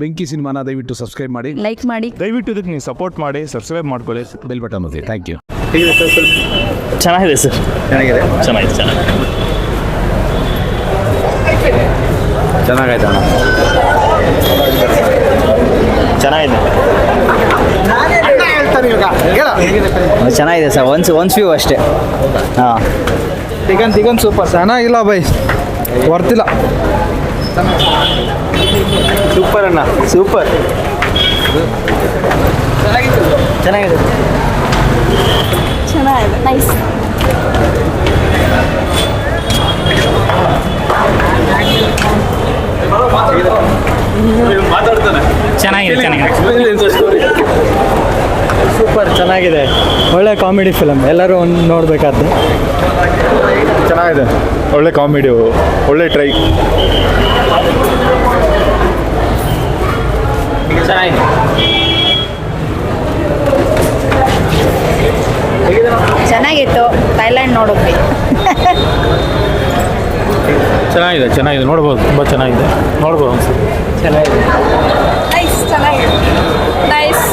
ಬೆಂಕಿ ಸಿನಿಮಾನ ದಯವಿಟ್ಟು ಸಬ್ಸ್ಕ್ರೈಬ್ ಮಾಡಿ. ಲೈಕ್ ಮಾಡಿ. ದಯವಿಟ್ಟು ಇದಕ್ಕೆ ನೀವು ಸಪೋರ್ಟ್ ಮಾಡಿ ಸಬ್ಸ್ಕ್ರೈಬ್ ಮಾಡ್ಕೊಳ್ಳಿ. ಬೆಲ್ ಬಟನ್ ಒತ್ತಿ. ಥ್ಯಾಂಕ್ ಯು ಚೆನ್ನಾಗಿದೆ ಸರ್. ಚೆನ್ನಾಗಿದೆ? ಚೆನ್ನಾಗಿದೆ ಚೆನ್ನಾಗಿದೆ. ಚೆನ್ನಾಗೈತೆ ಅಣ್ಣ ಚೆನ್ನಾಗಿದೆ ಚೆನ್ನಾಗಿದೆ ಸರ್. ಒನ್ಸ್ ಒನ್ಸ್ ವ್ಯೂ ಅಷ್ಟೇ. ಹಾಂ. ಚಿಕನ್ ಚಿಕನ್ ಸೂಪರ್ ಚೆನ್ನಾಗಿಲ್ಲ ಬೈ ವರ್ತಿಲ್ಲ. ಸೂಪರ್ ಅಣ್ಣ ಸೂಪರ್ ಚೆನ್ನಾಗಿದೆ. ಚೆನ್ನಾಗಿದೆ ನೈಸ್ ಚೆನ್ನಾಗಿದೆ ಚೆನ್ನಾಗಿದೆ. ಸೂಪರ್ ಚೆನ್ನಾಗಿದೆ. ಒಳ್ಳೆ ಕಾಮಿಡಿ ಫಿಲಮ್ ಎಲ್ಲರೂ ಒಂದು ನೋಡಬೇಕಾದ್ದು ಚೆನ್ನಾಗಿದೆ. ಒಳ್ಳೆ ಕಾಮಿಡಿ ಒಳ್ಳೆ ಟ್ರೈ ಚೆನ್ನಾಗಿತ್ತು. ಥೈಲ್ಯಾಂಡ್ ನೋಡೋಕೆ. ಚೆನ್ನಾಗಿದೆ ಚೆನ್ನಾಗಿದೆ. ನೋಡ್ಬೋದು ತುಂಬ ಚೆನ್ನಾಗಿದೆ. ನೋಡ್ಬೋದು ಚೆನ್ನಾಗಿದೆ. ನೈಸ್ ಚೆನ್ನಾಗಿದೆ ನೈಸ್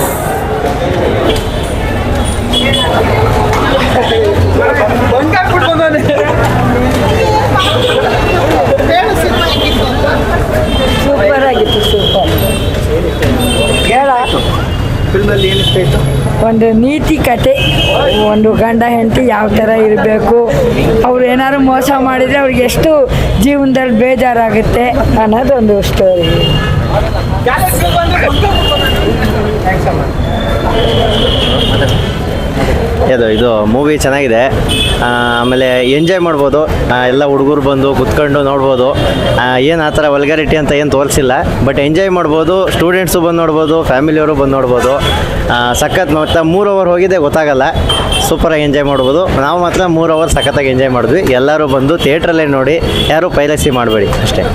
ಸೂಪರ್ ಆಗಿತ್ತು ಸೂಪರ್ ಹೇಳ ಒಂದು ನೀತಿ ಕತೆ, ಒಂದು ಗಂಡ ಹೆಂಡತಿ ಯಾವ ಥರ ಇರಬೇಕು, ಅವ್ರು ಏನಾದ್ರು ಮೋಸ ಮಾಡಿದರೆ ಅವ್ರಿಗೆ ಎಷ್ಟು ಜೀವನದಲ್ಲಿ ಬೇಜಾರಾಗುತ್ತೆ ಅನ್ನೋದೊಂದು ಸ್ಟೋರಿ ಇದು ಇದು ಮೂವಿ ಚೆನ್ನಾಗಿದೆ. ಆಮೇಲೆ ಎಂಜಾಯ್ ಮಾಡ್ಬೋದು. ಎಲ್ಲ ಹುಡುಗರು ಬಂದು ಕುತ್ಕೊಂಡು ನೋಡ್ಬೋದು. ಏನು ಆ ಥರ ವಲ್ಗಾರಿಟಿ ಅಂತ ಏನು ತೋರಿಸಿಲ್ಲ. ಬಟ್ ಎಂಜಾಯ್ ಮಾಡ್ಬೋದು. ಸ್ಟೂಡೆಂಟ್ಸು ಬಂದು ನೋಡ್ಬೋದು ಫ್ಯಾಮಿಲಿಯವರು ಬಂದು ನೋಡ್ಬೋದು. ಸಖತ್ ಮತ್ತು ಮೂರು ಅವರ್ ಹೋಗಿದೆ, ಗೊತ್ತಾಗಲ್ಲ. ಸೂಪರಾಗಿ ಎಂಜಾಯ್ ಮಾಡ್ಬೋದು. ನಾವು ಮಾತ್ರ ಮೂರು ಅವರ್ ಸಖತ್ತಾಗಿ ಎಂಜಾಯ್ ಮಾಡಿದ್ವಿ. ಎಲ್ಲರೂ ಬಂದು ಥಿಯೇಟ್ರಲ್ಲೇ ನೋಡಿ, ಯಾರೂ ಪೈಲಸಿ ಮಾಡಬೇಡಿ, ಅಷ್ಟೇ.